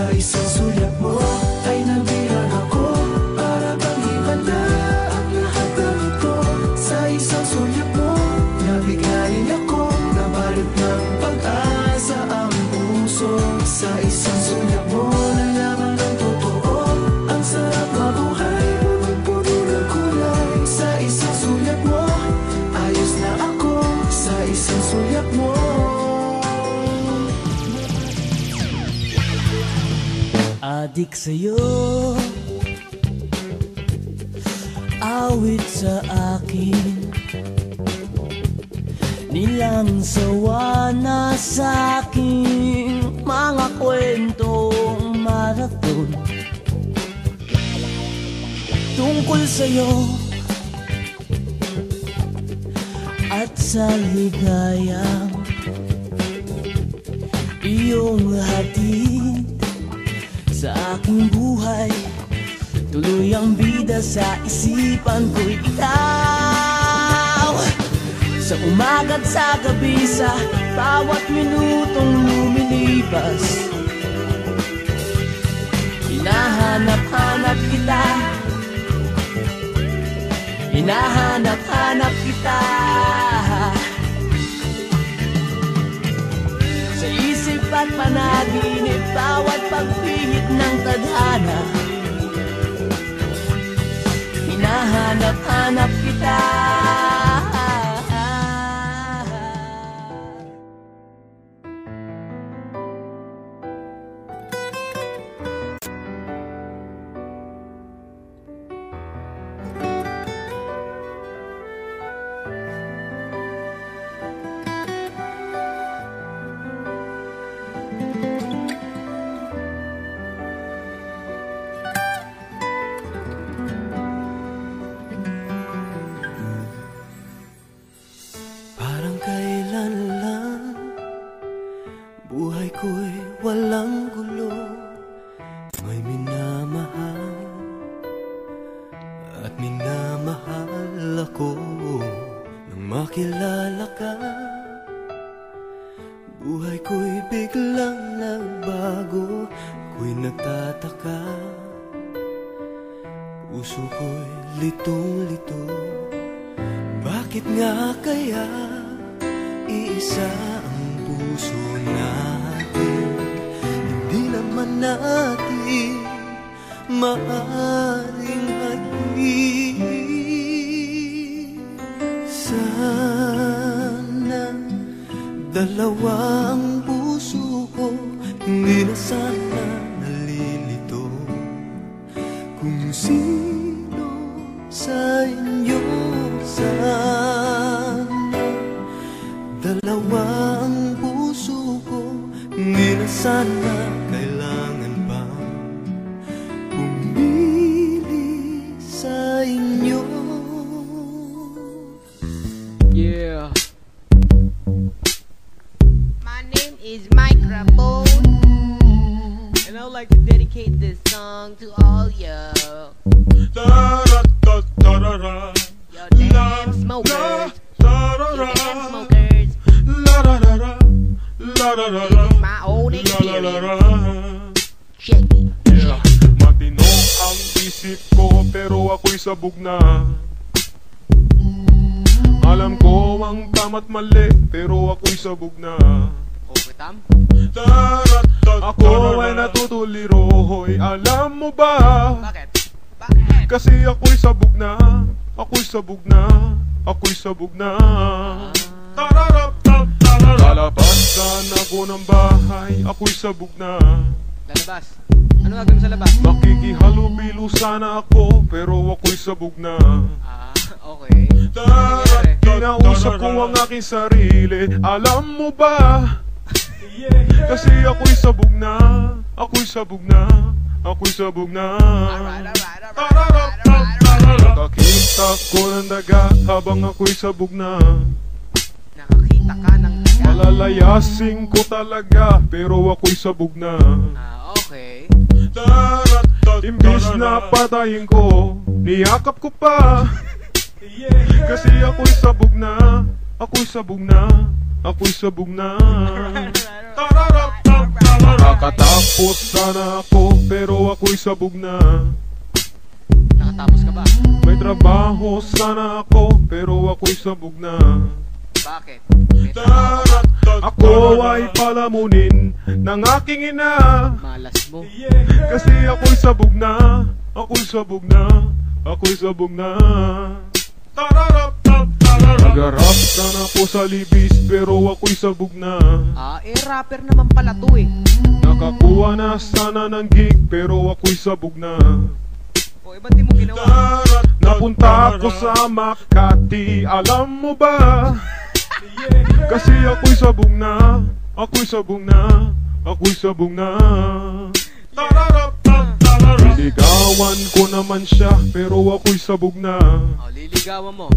Sayısı su yapma Adik sa'yo. Awit sa akin. Nilang sawa na sa aking Mga kwentong marathon. Tungkol sa'yo. At sa ligayang Iyong hatid sa aking buhay. Tuloy ang bida sa isipan ko'y ikaw. Sa umaga't sa gabi sa bawat minutong lumilipas Hinahanap-hanap kita. Hinahanap-hanap kita isip at panaginip Bawat pagpihit ng tadhana. Hinahanap-hanap kita walang gulo May minamahal At minamahal ako Nang makilala ka. Buhay ko'y biglang nagbago Ako'y nagtataka Puso ko'y litong-lito bakit nga kaya iisa ang puso natin Naman natin maaring hadin Sana dalawa ang puso ko Hindi na sana nalilito. Kung sino sa inyo sana Dalawa ang puso ko Hindi na sana would like to dedicate this song to all you, your damn smokers, you damn smokers. This is my own experience. Check it. Yeah. Matino ang isip ko pero ako'y sabog na Alam ko ang tama't mali pero ako'y sabog na Overtime? Ako ay natutuliro Hoy, alam mo ba Bakit? Bakit? Kasi ako'y sabog na ako'y sabog na, ako'y sabog na. Lalabasan ako ng bahay, ako'y sabog na. Lalabas. Ano gagawin sa labas? Makikihalubilo sana ako, pero ako'y sabog na. Ah, okay. Kinausap ko ang aking sarili, alam mo ba? Kasi ako'y sabog na, ako'y sabog na, ako'y sabog na. Nakakita ko ng daga habang ako'y sabog na. Nakakita ka ng taga. Palalayasin ko talaga, pero ako'y sabog na. Ah, okay. Imbis na patayin ko, niyakap ko pa. Kasi ako'y sabog na, ako'y sabog na, ako'y sabog na. Nakatapos sana ako, pero ako'y sabog na. Nakatapos ka ba? May trabaho sana ako, pero ako'y sabog na. Bakit? Ako ay palamunin ng aking ina. Malas mo. Kasi ako'y sabog na, ako'y sabog na, ako'y sabog na. Nagarap sana po sa libis, pero ako'y sabog na. Ah, eh, rapper naman pala to eh. Nakakuha na sana ng gig, pero ako'y sabog na. O, eh, ba't di mo ginawa? Napunta ako sa Makati, alam mo ba? Kasi ako'y sabog na, ako'y sabog na, ako'y sabog na. Liligawan ko naman siya, pero ako'y sabog na. O, liligawan mo.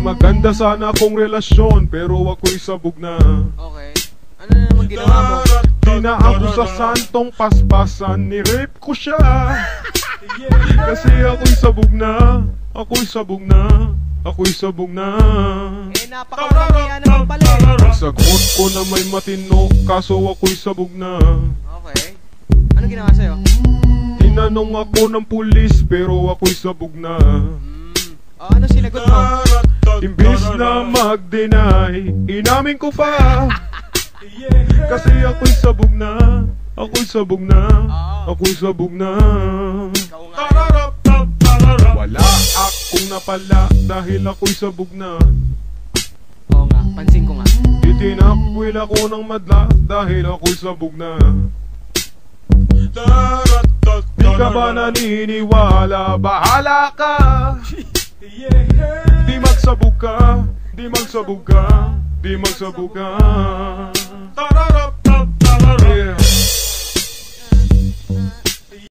Maganda sana akong relasyon, pero ako'y sabog na. Okay. Ano na naman ginawa mo? Di na ako sa santong paspasan, ni-rape ko siya. Kasi ako'y sabog na, ako'y sabog na, ako'y sabog na. Eh, napakawalang naman pala eh. Sagot ko na may matino, kaso ako'y sabog na. Okay. Ano ginawa sa'yo? Tinanong ako ng pulis, pero ako'y sabog na. Hmm. O, ano sinagot mo? Imbis na mag-deny, inamin ko pa. Kasi ako'y sabog na, ako'y sabog na, ako'y sabog na. Ikaw nga. Wala akong napala dahil ako'y sabog na. Oo nga, pansin ko nga. Itinakwil ako ng madla dahil ako'y sabog na. Di ka ba naniniwala? Bahala ka! Di magsabog ka, di magsabog ka, di magsabog ka. Yeah.